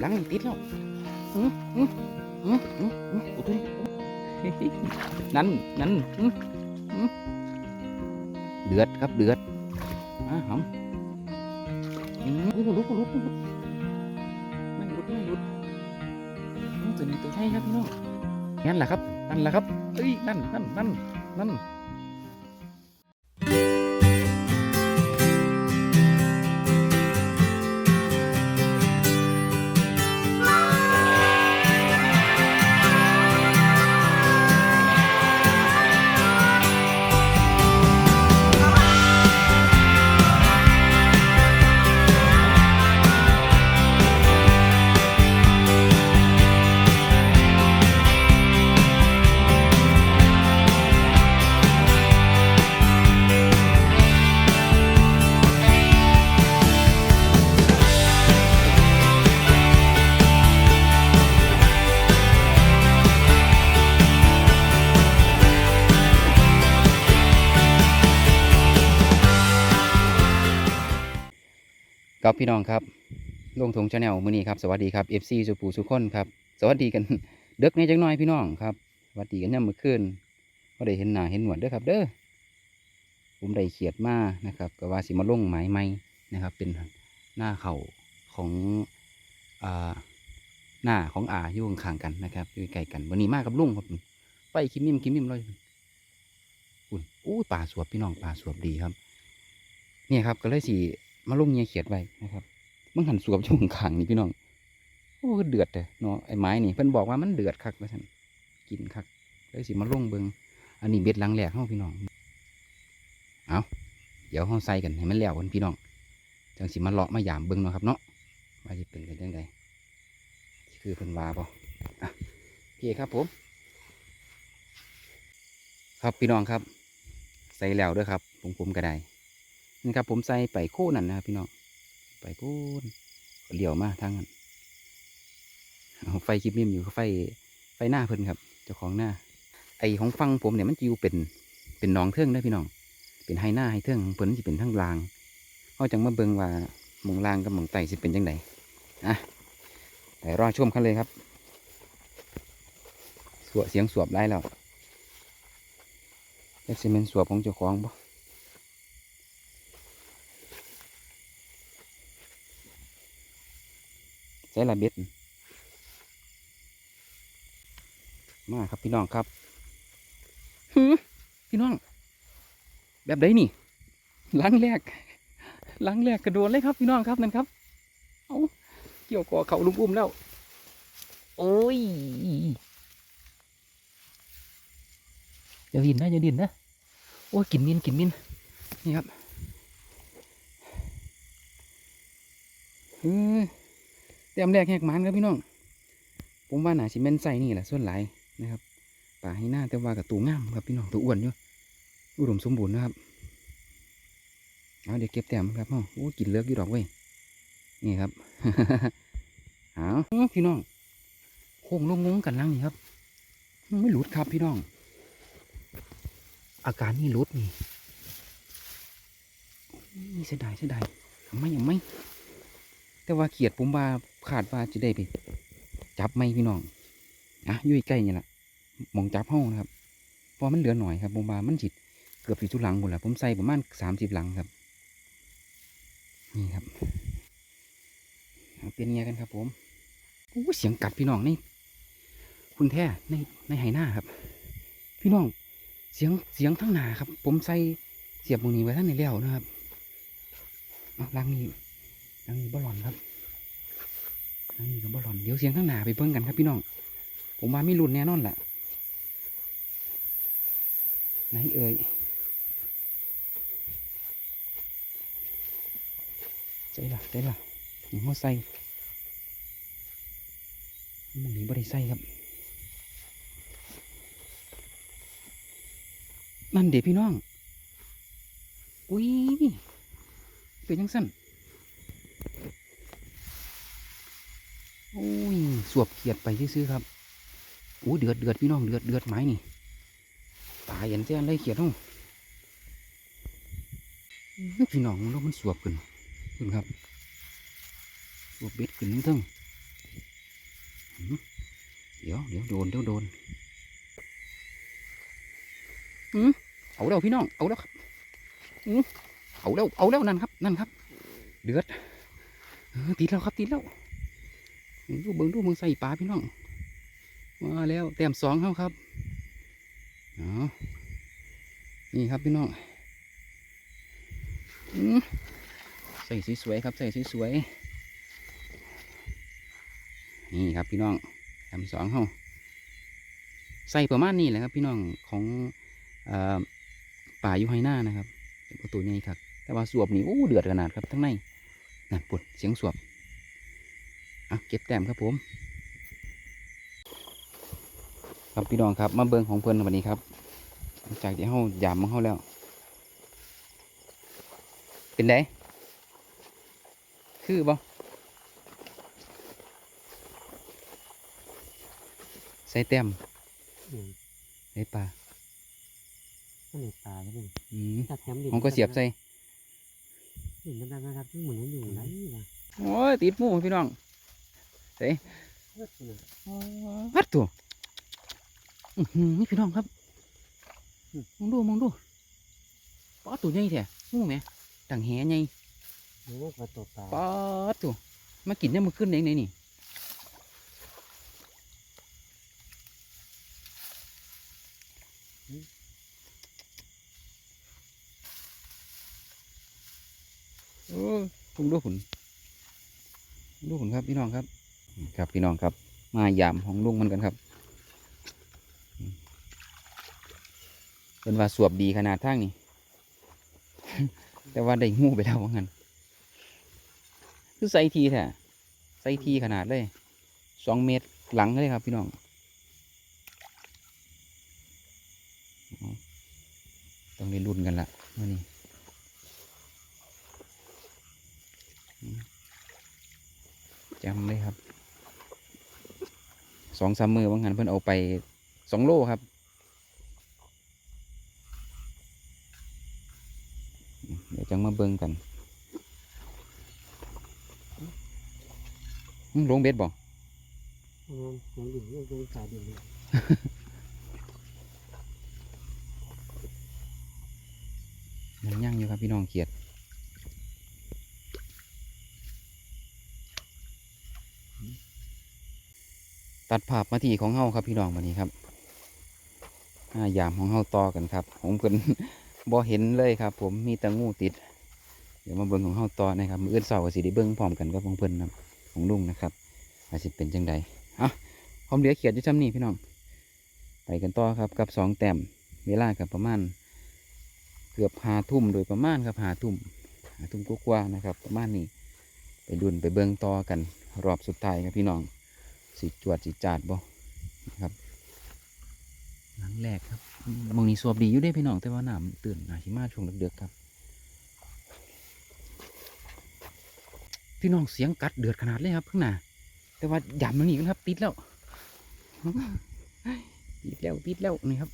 หลังติดแล้วอืมอืมอืมอืมอืมโอ้ตัวนี้เฮ้ยนั่นนั่นอืมอืมเดือดครับเดือดอะหอมอืมลุกลุกลุกไม่หลุดไม่หลุดอืมตัวนี้ตัวใช่ครับพี่น้องนั่นแหละครับนั่นแหละครับเอ้ยนั่นนั่นนั่นนั่น ครับพี่น้องครับลงทงชาแนลมือนี้ครับสวัสดีครับ FC สุปูสุคนครับสวัสดีกันเด็กในจังน้อยพี่น้องครับสวัสดีกันย่ำมื้อคืนก็ได้เห็นหน้าเห็นหนวดเด้อครับ เด้อผมได้เขียดมานะครับก็ว่าสิมาลงหมายไม้นะครับ เป็นหน้าเข่าของอ่าหน้าของอาอยู่ข้างกันนะครับอยู่ใกล้กันวันนี้มากับลุงครับไปคิมมิมคิมมิมเลยอุ่นอู้ป่าสวบพี่น้องป่าสวบดีครับ เนี่ยครับก็เลยสี มาลงเงียเขียดไว้นะครับมึงหันสวบช่วงขางนี่พี่น้องโอ้เดือดเลยเนาะไอ้ไม้นี่เพิ่นบอกว่ามันเดือดคักว่าซั่นกินคักเลยสิมาลงเบิงอันนี้เบ็ดลังแหลกเฮาพี่น้องเอาเดี๋ยวเฮาใส่กันให้มันแล้วกันพี่น้องจังสิมาเลาะมาหยามเบิงเนาะครับเนาะว่าจะเป็นกันจังไดคือเพิ่นว่าบ่อะโอเคครับผม ครับพี่น้องครับ ใส่แล้วด้วยครับผมผมก็ได้ นี่ครับผมใส่ไปโค่นั่นนะครับพี่น้องไปพูนเหลี่ยวมาทางนั้นไฟคลิปนิ่มอยู่ไฟไฟหน้าเพิ่นครับ เจ้าของหน้า ไอของฟังผมเนี่ยมันจิวเป็นเป็นหนองเทิงได้พี่น้อง เป็นไฮหน้าไฮเทิงของเพิ่นสิเป็นทั้งรางเขาจังมาเบิงว่าหมองรางกับหมองไตสิเป็นจังไดอะแต่รอชมกันเลยครับสวเสียงสวบได้แล้วเล็กซีเมนสวบของเจ้าของบ่ ส่ละเบ็ดมาครับพี่น้องครับหือพี่น้อง แบบใดนี่หลังแรกหลังแรกกระโดดเลยครับพี่น้องครับนั่นครับ เอาเกี่ยวกอเขาลุมอุ้มแล้ว โอ้ยอย่าดินนะอย่าดินนะโอ้ยกินมินกินมินนี่ครับเฮ้ย เต็มแรกแหกมันครับพี่น้อง ผมว่าหนาสิเมนใส่นี่แหละส่วนหลายนะครับ ป่าให้หน้าแต่ว่ากับตัวงามครับพี่น้องตัวอ้วนอยู่อุดมสมบูรณ์นะครับ เอาเดี๋ยวเก็บแต้มครับพ่อโอ้กินเลือกอยู่ดอกเว้ย นี่ครับ เอาพี่น้อง โค้งลงงงกันลังนี่ครับ ไม่หลุดครับพี่น้อง อาการนี่หลุดนี่นี่เสียดายเสียดายทำไมยังไม่ แต่ว่าเขียดผมว่าขาดว่าจะได้ไปจับไหมพี่น้องอะอยู่ใกล้นี่แหละมองจับห้องนะครับเพราะมันเหลือหน่อยครับผมว่ามันจิตเกือบสิทุหลังหมดแล้วผมใส่ประมาณสามสิบหลังครับ นี่ครับเปลี่ยนเงียกันครับ ผมโอ้เสียงกัดพี่น้องนี่คุณแท้ในในไหหน้าครับ พี่น้องเสียงเสียงทั้งหนาครับ ผมใส่เสียบตรงนี้ไว้ท่านในเลี้ยวนะครับเอาลังนี้ อันนี้บอลลอนครับอันนี้กับบอลลอน เดี๋ยวเสียงข้างหน้าไปเบิ่งกันครับพี่น้อง ผมว่าไม่หลุดแน่นอนแหละไหนเอ่ยใจละใจละหัวใส่มันนี้บริใส่ครับ นั่นเดี๋ยวพี่น้อง อุ้ยเป็นยังสั้น อ้ยสวบเขียดไปซื้อครับโอ้เดือดเดือดพี่น้องเดือดเดือดไม้นี่ตายอันเจ้าเลยเขียดห้องพี่น้องมันมันสวบขึ้นขึ้นครับสวบเบ็ดขึ้นทั้งทั้งเดี๋ยวเดี๋ยวโดนเดี๋ยวโดนอืเอาแล้วพี่น้องเอาแล้วครับอืเอาแล้วเอาแล้วนั่นครับนั่นครับ เดือดติดแล้วครับติดแล้ว ดูเบิ้งดูเบิ้งใส่ปลาพี่น้องมาแล้วแต้มสองเขาครับเอานี่ครับพี่น้องอืมใส่สวยๆครับใส่สวยๆนี่ครับพี่น้องแต้มสองเขาใส่ประมาณนี้แหละครับ พี่น้องของอป่ายูไฮหน้านะครับประตูใหญ่ครับแต่ว่าสวบนี่โอ้เดือดขนาดครับทั้งในนั่นปวดเสียงสวบ เก็บแต้มครับผม ครับพี่น้องครับมาเบิงของเพื่อนวันนี้ครับหลังจากที่เฮายามมาเฮาแล้ว เป็นไงคือบ่ใส่แต้มอืมใส่ปลาก็เลยปลาแล้วนี่อืมถ้าแถมดินผมก็เสียบใส่ดินดำๆนะครับที่เหมือนมันอยู่ไหนวะโอ้ยติดหมูพี่น้อง เฮ้ยเลือดเนี่ยวัดตัวอื้อหือนี่พี่น้องครับอืมมองดูมองดูป๊อดตัวใหญ่แท้หูแหม่ดังแหใหญ่โอ้ปลาตัวปลาป๊อดตัวมากินเนี่ยามมันขึ้นเองไหนนี่โอ้ยผมดูหุ่นดูหุ่นครับพี่น้องครับ ครับพี่น้องครับ มายามของลุงมันกันครับเป็นว่าสวบดีขนาดทางนี่แต่ว่าได้งูไปแล้วว่างั้นคือใส่ทีแท้ใส่ทีขนาดเลยสองเมตรหลังเลยครับพี่น้องต้องได้รุ่นกันละมื่อนี้จำเลยครับ สองสามมือบางหันเพิ่นเอาไปสองโลครับอืมเดี๋ยวจังมาเบิ่งกันอืมลงเบ็ดบ่เพราะงั้นน้ำดินยังเป็นสายดินอยู่ยังย่างอยู่ครับพี่น้องเขียด ตัดภาพมาที่ของเฮาครับพี่น้องวันนี้ครับห้ายามของเฮาต่อกันครับ ผมเพิ่นบ่เห็นเลยครับ ผมมีแต่งูติด เดี๋ยวมาเบิ่งของเฮาต่อนะครับมื้ออื่นเสาร์ก็สิได้เบิ่งพร้อมกันกับของเพิ่นนะของลุงนะครับว่าสิเป็นจังใดอะพร้อมเหลือเขียดอยู่จำนี้พี่น้องไปกันต่อครับกับสองแต้มเวลากับประมาณเกือบหาทุ่มโดยประมาณครับหาทุ่มหาทุ่มกว่าๆนะครับ ประมาณนี้ไปดุนไปเบิ่งต่อกันรอบสุดท้ายครับพี่น้อง สิจวดสิจาดบ่นะครับ หลังแรกครับมองนี้สวบดีอยู่ได้พี่น้องแต่ว่าหน้ำตื่นอาชิมาช่วงเดือกๆครับ พี่น้องเสียงกัดเดือดขนาดเลยครับข้างหน้าแต่ว่าหยำมันนี่กันครับ ติดแล้วติดแล้วติดแล้วนี่ครับ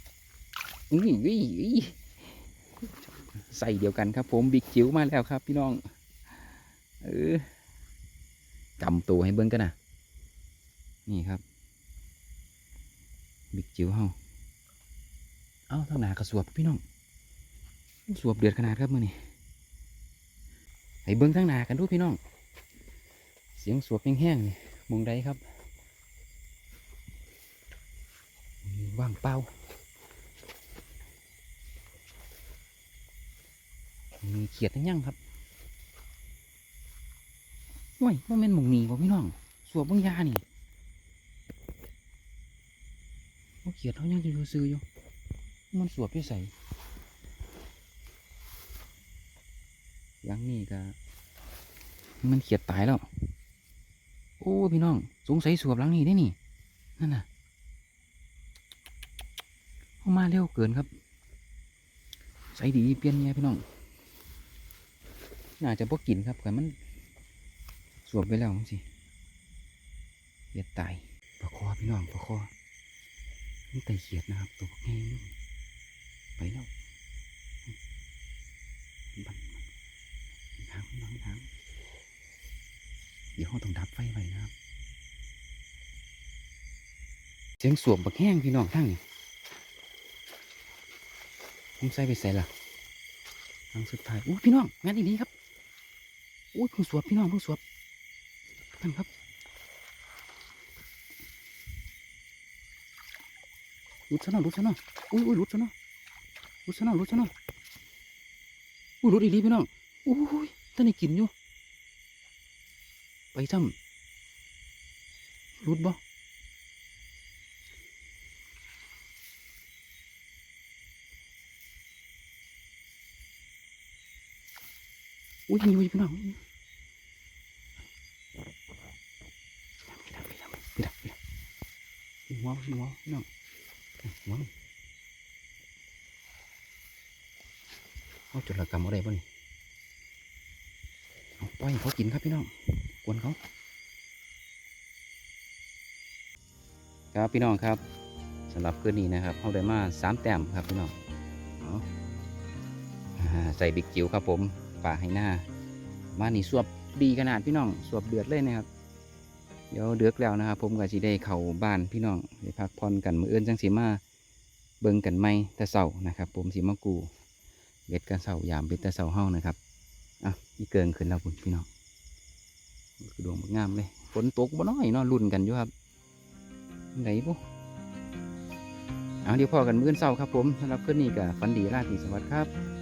อุ้ยอุ้ยอุ้ยใส่เดียวกันครับ ผมบิ๊กจิ๋วมาแล้วครับ พี่น้อง เออกำตัวให้เบิ้งกันนะ นี่ครับ บิ๊กจิ๋วเฮาเอ้าทางหนากระสวบพี่น้องสวบเดือดขนาดครับมือนี่ให้เบิ้งทางหนากันดูพี่น้อง เสียงสวบแห้งๆนี่มงใดครับว่างเปล่ามีเขียดหรือยังครับโอ้ยว่าแม่นมงนีบ่พี่น้อง สวบบางยานี่โอ้ เขียดเขายังอยู่ซื้ออยู่ มันสวบอยู่ใส่หลังนี่ก็มันเขียดตายแล้ว โอ้พี่น้อง สงสัยสวบหลังนี่ได้นี่ นั่นน่ะเข้ามาเร็วเกินครับ ใส่ดีเปลี่ยนเนี่ยพี่น้อง น่าจะพวกกินครับแต่มันสวบไปแล้วสิเขียดตายประคอพี่น้องประคอ นี่ไตเขียดนะครับ ตัวแห้งไปแล้วบันบันทางพี่น้องทางเดี๋ยวเราต้องดับไฟไว้นะครับ เสียงสวมบักแห้งพี่น้องทั้งนี่ผมใส่ไปใส่ละทางสุดท้ายอู้พี่น้องงานดีครับอู้เพิ่งสวบพี่น้องเพิ่งสวบนั่นครับ ลุดซะหน่อยหลุดซะหน่อยอุ้ยอุ้ยหลุดซะหน่อยหลุดซะหน่อยหลุดซะหน่อยอุ้ยหลุดอีกทีพี่น้องอุ้ยท่านได้กินอยู่ ไปซ้ำหลุดบ่อุ้ยยังอยู่พี่น้องพี่ดับพี่ดับพี่ดับพี่ดับพี่หัวหัวพี่น้อง หัวเอาจุดละกรรมอะไรบ้างนี่เอาปล่อยเขากินครับพี่น้องกวนเขา ครับพี่น้องครับสำหรับคืนนี้นะครับเขาได้มาสามแต้มครับพี่น้องเอาอ่าใส่บิ๊กจิ๋วครับผมป่าให้หน้า มานี่สวบดีขนาดพี่น้องสวบเดือดเลยนะครับ เดี๋ยวเดือกแล้วนะครับผมก็สิได้เข้าบ้านพี่น้องไปพักผ่อนกันมืออื่นจังสีมาเบิ่งกันไม่แต่เสานะครับ ผมสีมากูเบ็ดกันเสายามเบ็ดแต่เสาเฮานะครับอะนี่เกินขึ้นแล้วคุณพี่น้องคือดวงบักงามเลยฝนตกบ่น้อยเนาะรุ่นกันอยู่ครับไหนปุ๊เอาเดี๋ยวพอกันมื้ออนเสาครับผมสำหรับคืนนี้ก็ฝันดีราตรีสวัสดิ์ครับ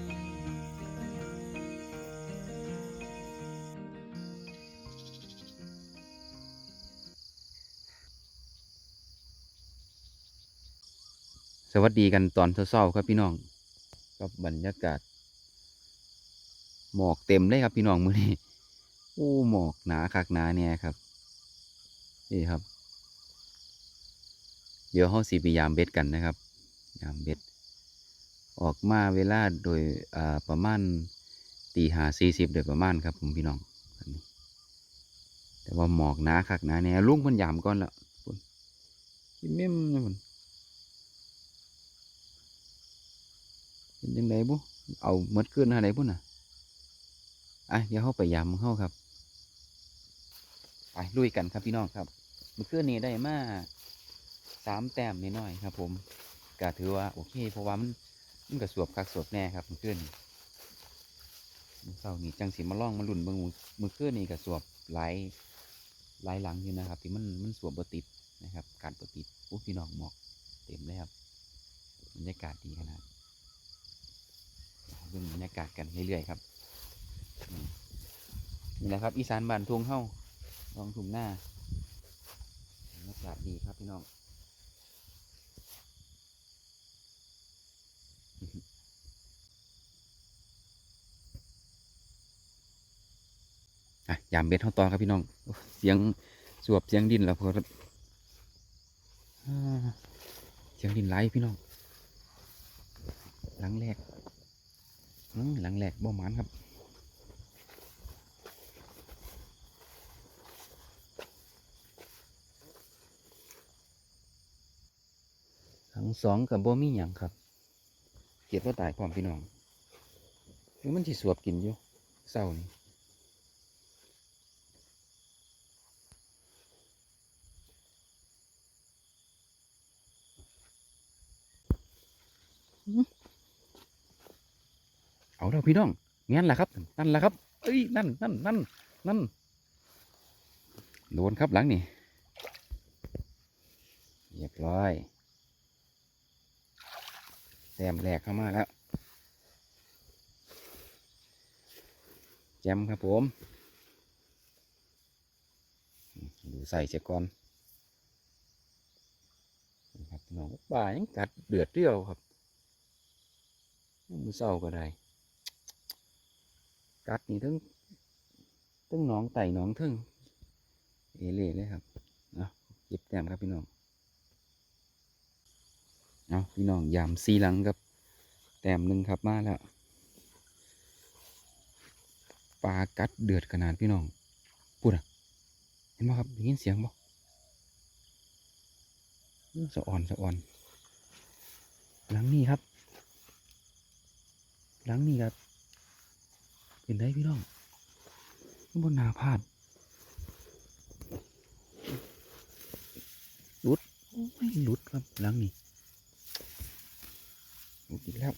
สวัสดีกันตอนเช้าๆครับพี่น้องกับบรรยากาศ หมอกเต็มเลยครับพี่น้องมื้อนี้โอ้หมอกหนาคักหนาเนี่ยครับนี่ครับ เดี๋ยวเขาสีไปยามเบ็ดกันนะครับ ยามเบ็ด ออกมาเวลาโดยประมาณตีหาสี่สิบโดยประมาณครับผมพี่น้องแต่ว่าหมอกหนาคักหนาเนี่ยลุงเพิ่นยามก่อนล้วพุ่นกินเม่มนะพุ่น เป็นยังไงบุเอาหมดขึ้นอะไรบุน่ะอะเดี๋ยวเข้าไปยำเข้าครับไปลุยกันครับพี่น้องครับเมื่อคืนนี้ได้มาสามแต้มน้อยครับ ผมก็ถือว่าโอเค เพราะว่ามันมันก็สวบคักสวบแน่ครับเมื่อคืนนี้มื้อเช้านี้จังสิมาล่องมาหลุ่นเบิ่งมื่อคืนนี้ก็สวบหลายหลายหลังอยู่นะครับ ที่มันมันสวบบติดนะครับ การบติดโอ้พี่น้องหมอกเต็มเลยครับบรรยากาศดีขนาด เบิ่งบรรยากาศกันเรื่อยๆครับนี่แหละครับ อีสานบ้านทุ่งเฮ้าลองทุ่งหน้าบรรยากาศดีครับพี่น้องอะยามเบ็ดเท่าตอนครับพี่น้อง เสียงสวบเสียงดินแล้วพอครับอ่าเสียงดินไหลพี่น้องหลังแรก หลังแหลกบ่หมานครับหลังสองกับบ่มีหยังครับ เก็บว่าตายพร้อมพี่น้องมันที่สวบกินอยู่เศร้านี่ เอาแล้วพี่น้องงั้นแหละครับ นั่นแหละครับ เอ้ยนั่นนั่นนั่นนั่นโดนครับหลังนี่เรียบร้อยแต้มแรกเข้ามาแล้วแจมครับผมดูใส่เสียก่อนครับน้องป่ายังกัดเดือดเดียวครับมือเศร้าก็ได้ กัดนี่ทั้งทั้งหนองไต่หนองทึ่งเอเล่เลยครับเอาเก็บแต้มครับพี่น้องเอาพี่น้องยามซีหลังครับ แต้มหนึ่งครับมาแล้วปลากัดเดือดขนาดพี่น้องพูดอะเห็นไหมครับได้ยินเสียงบ่สะอ่อนสะอ่อน หลังนี้ครับ หลังนี้ครับ เป็นได้พี่น้องบนนาพาดรุดโอ้โอ้ยหลุดครับหลังนี่หลุดอีกแล้ว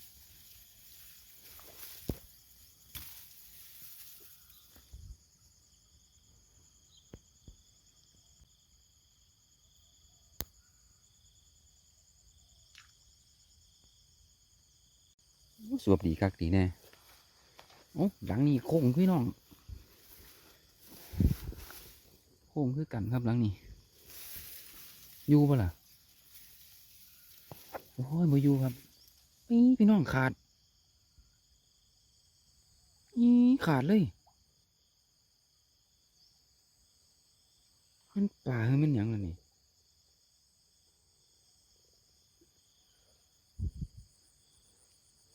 โอ้สวบดีคักดีแน่ โอ้หลังนี่โค้งพี่น้องโค้งคือกันครับหลังนี้อยู่ปะล่ะโอ้ยบ่อยู่ครับนี่พี่น้องขาดนี่ขาดเลยมันป่าคือมันหยังล่ะนี่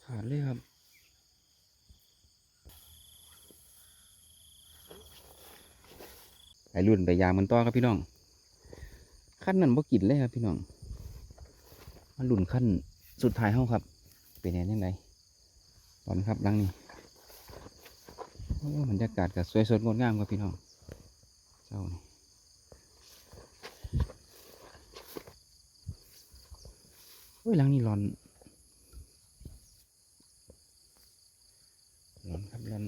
ขาดเลยครับ ไป รุ่นไปยางมันต่อครับพี่น้องขั้นนั้นบ่กินเลยครับพี่น้องมาลุ่นขั้นสุดท้ายเฮาครับ เป็นยังไงตอนครับลังนี้โอ้บรรยากาศก็สวยสดงดงามครับพี่น้องเจ้านี่โอ้ยลังนี้ร้อนร้อนครับร้อน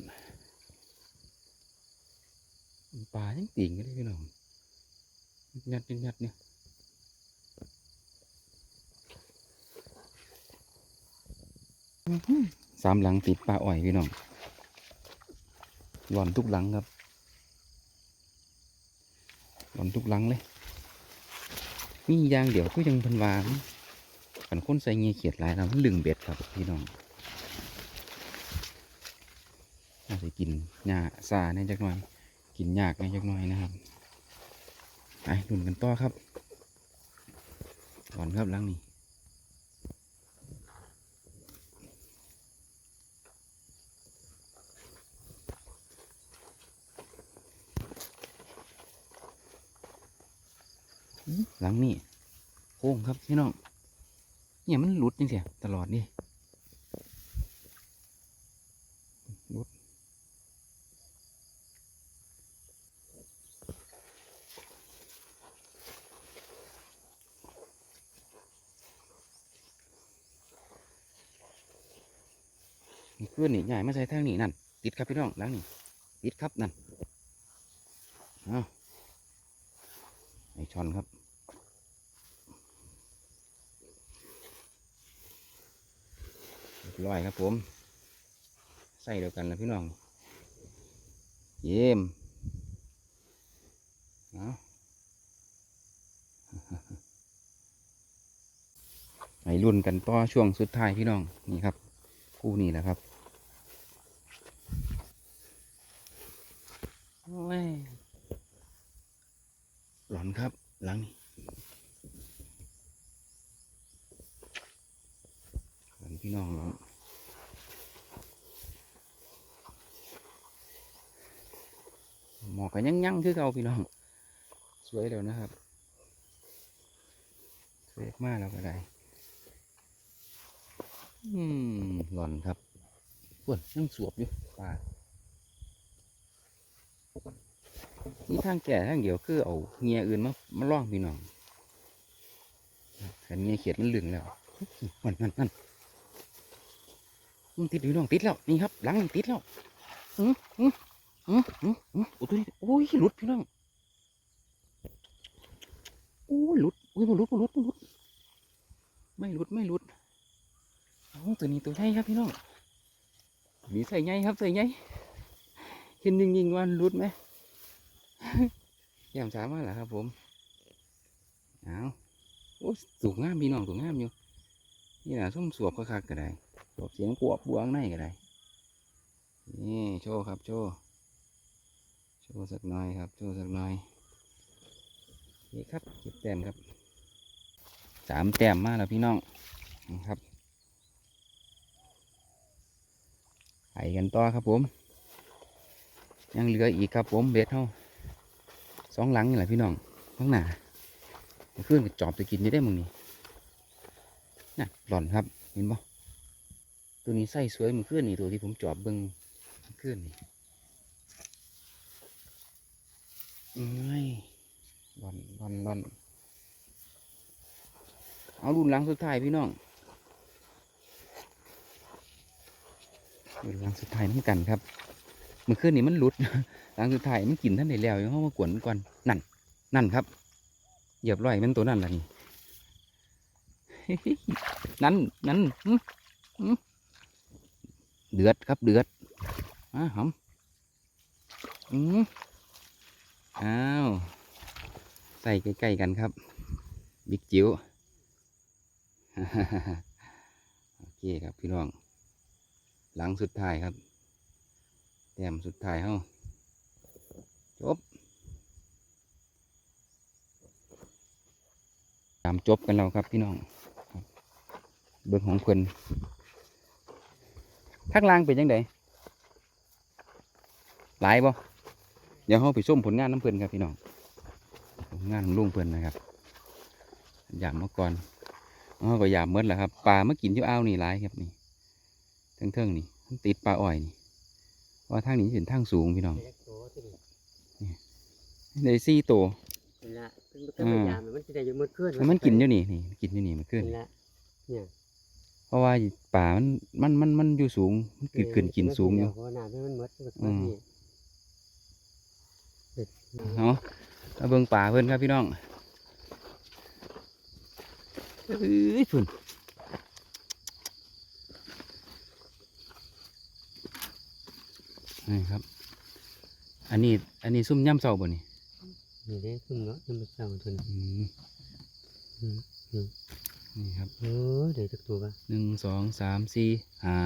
ปลายังติ่งกันเลยพี่น้องยัดยัดยัดเนี่ยสามหลังติดปลาอ่อยพี่น้องหล่อนทุกหลังครับหล่อนทุกหลังเลยมียางเดี๋ยวก็ยังพันวาขันค้นใส่เงี้ยเขียดลายเรามันลึงเบ็ดครับพี่น้องอาจะกินหญ้าซาในจักหน่อย กินยากในจักหน่อยนะครับไปดุนกันต่อครับหล่อนครับหลังนี้อื้อหลังนี่โค้งครับพี่น้องเนี่ยมันหลุดจังเสียตลอดนี่ นี่ขึ้นนี่ใหญ่มาใส่ทางนี้นั่น ติดครับพี่น้องหลังนี่ติดครับนั่นเอาไอช่อนครับเรียบร้อยครับผม ใส่เดียวกันนะพี่น้อง เยี่ยมเอาไปรุ่นกันต่อช่วงสุดท้ายพี่น้อง นี่ครับ คู่นี้แหละครับโอ้ย หลอนครับ หลังนี้หลอนพี่น้องหลอนหมอกกันยังยังคือเก่าพี่น้อง สวยแล้วนะครับ สวยมากแล้วก็ได้ อืมหล่อนครับพวนยังสวบอยู่ปลา นี่ทางแก่ทางเดียวคือเอาเงียอื่นมามาล่องพี่น้องขันเงียเขียดมันลึงแล้วมันมันมันมันติดพี่น้องติดแล้วนี่ครับหลังติดแล้วอืออืออืออืออือโอ้ตัวนี้โอ้ยหลุดพี่น้องโอ้ยหลุดโอ้ยมันหลุดมันหลุดมันหลุดไม่หลุดไม่หลุดโอ้ตัวนี้ตัวใหญ่ครับพี่น้องมีใส่ใหญ่ครับใส่ใหญ่ เห็นยิงยิงๆวันรุดไหมยามสามารถเหรอครับ ผมเอาโอ้สูงงามพี่น้องสูงงามอยู่ นี่นะส้มสวบก็คักก็ได้สวบเสียงปวบบวงในก็ได้ นี่โชว์ครับ โชว์โชว์สักหน่อยครับ โชว์สักหน่อยนี่ครับเก็บแต้มครับสามแต้มมาแล้วพี่น้องนะครับไปกันต่อครับผม ยังเหลืออีกครับผมเบ็ดเท่าสองหลังนี่แหละพี่น้องข้างหน้าเพื่อนก็จอบจะกินจะได้มึงนี่น่ะหล่อนครับเห็นบ่ตัวนี้ไส้สวยมันขึ้นนี่ตัวที่ผมจอบเบิ้งขึ้นนี่เอ้ยหล่อนหล่อนหล่อนเอารุ่นหลังสุดท้ายพี่น้องรุ่นหลังสุดท้ายน้ำกันครับ มื่อคืนนี้มันหลุดหลังสุดท้ายมันกินท่านได้แล้วยังเข้ามากวนก่อนนั่น นั่นครับ เหยียบร้อยมันตัวนั่นละนี่นั่นนั่นเดือดครับเดือดมาหอมอืออ้าวใส่ใกล้ๆกันครับ บิ๊กจิ๋วโอเคครับพี่น้อง หลังสุดท้ายครับ ต้มสุดท้ายเฮาจบตามจบกันแล้วครับพี่น้องครับเบิ่งของเพิ่นทักลางเป็นยังไงหลายบ่เดี๋ยวเฮาไปชมผลงานน้ำเพิ่นครับพี่น้องผลงานของลุงเพิ่นนะครับยามเมื่อก่อนเฮาก็ยามเมื่อแหละครับปลาเมากินที่อ่าวนี่หลายครับนี่เทิงๆนี่ติดปลาอ้อยนี่ ว่าทางนี้เป็นทางสูงพี่น้องเล็กโตที่นี่ได้สี่ตัวนี่ละเป็นมันก็พยายามมันจะได้อยู่มืดขึ้นแล้วมันกินอยู่นี่นี่กินอยู่นี่มันขึ้นนี่ละเนี่ยเพราะว่าป่ามันมันมันมันอยู่สูงมันกินขึ้นกินสูงอยู่เพราะว่าน้ำมันมืดมันก็อืมนี่เนาะมาเบิ่งป่าเพิ่นครับพี่น้องเอ้ยฝุ่น นี่ครับ อันนี้ อันนี้ซุ่มย่ำเสาบ่นี่นี่ได้ขึ้นเนาะนี่มันสั่งทุนอืมอืมอืมนี่ครับเออเดี๋ยวจะตัวปะหนึ่งสองสามสี่ห้า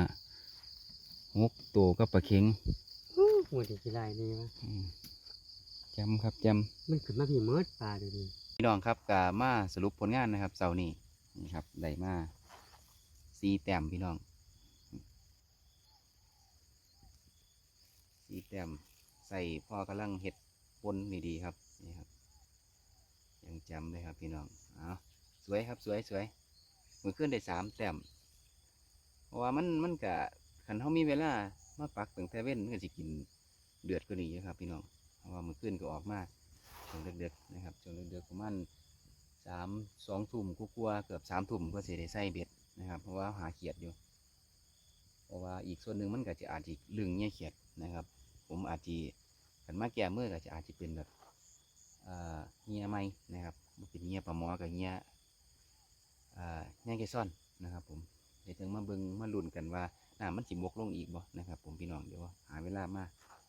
หกตัวกับปลาเข็งหัวดีกีฬานี่วะอืมจำครับจำมันขึ้นมาพี่มืดปลาดูดิพี่น้องครับกามาสรุปผลงานนะครับเสาร์นี้นี่ครับได้มาสีแต้มพี่น้อง สีแต้มใส่พ่อกำลังเห็ดปนนี่ดีครับนี่ครับ ยังจำเลยครับพี่น้องเอาสวยครับสวยสวยมือขึ้นได้สามแต้มเพราะว่ามันมันกะขันเขามีเวลามาปักตั้งแต่เว้นมันก็จะกินเดือดกว่านี้นะครับ พี่น้องเพราะว่ามือขึ้นก็ออกมาช่วงเด็กๆนะครับช่วงเด็กๆประมาณสามสองทุ่มกลัวเกือบสามทุ่มก็เสียได้ใส่เบ็ดนะครับ เพราะว่าหาเขียดอยู่ เพราะว่าอีกส่วนหนึ่งมันก็จะอาจจะลึงเงี้ยเขียดนะครับ ผมอาจจะกันมาแก่เมื่อก็จะอาจจะเป็นแบบเงี้ยไม้นะครับเป็นเงี้ยปลาหมอกับเงี้ยเอ่อเงี้ยแกซ่อนนะครับผมเดี๋ยวถึงมาเบิงมาลุ้นกันว่าน้ำมันสิบกลงอีกบ่นะครับ ผมพี่น้องเดี๋ยวหาเวลามา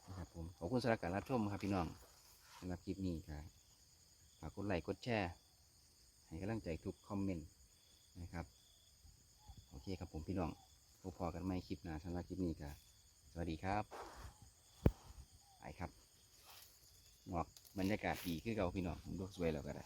นะครับผมขอบคุณสำหรับการรับชมครับพี่น้องสำหรับคลิปนี้ครับฝากกดไลค์กดแชร์ให้กำลังใจทุกคอมเมนต์นะครับโอเคครับผมพี่น้องพบพอกันใหม่คลิปหน้าสำหรับคลิปนี้ครับสวัสดีครับ ไปครับหมอกบรรยากาศดีขึ้นเก่าพี่น้องผมดูสวยแล้วก็ได้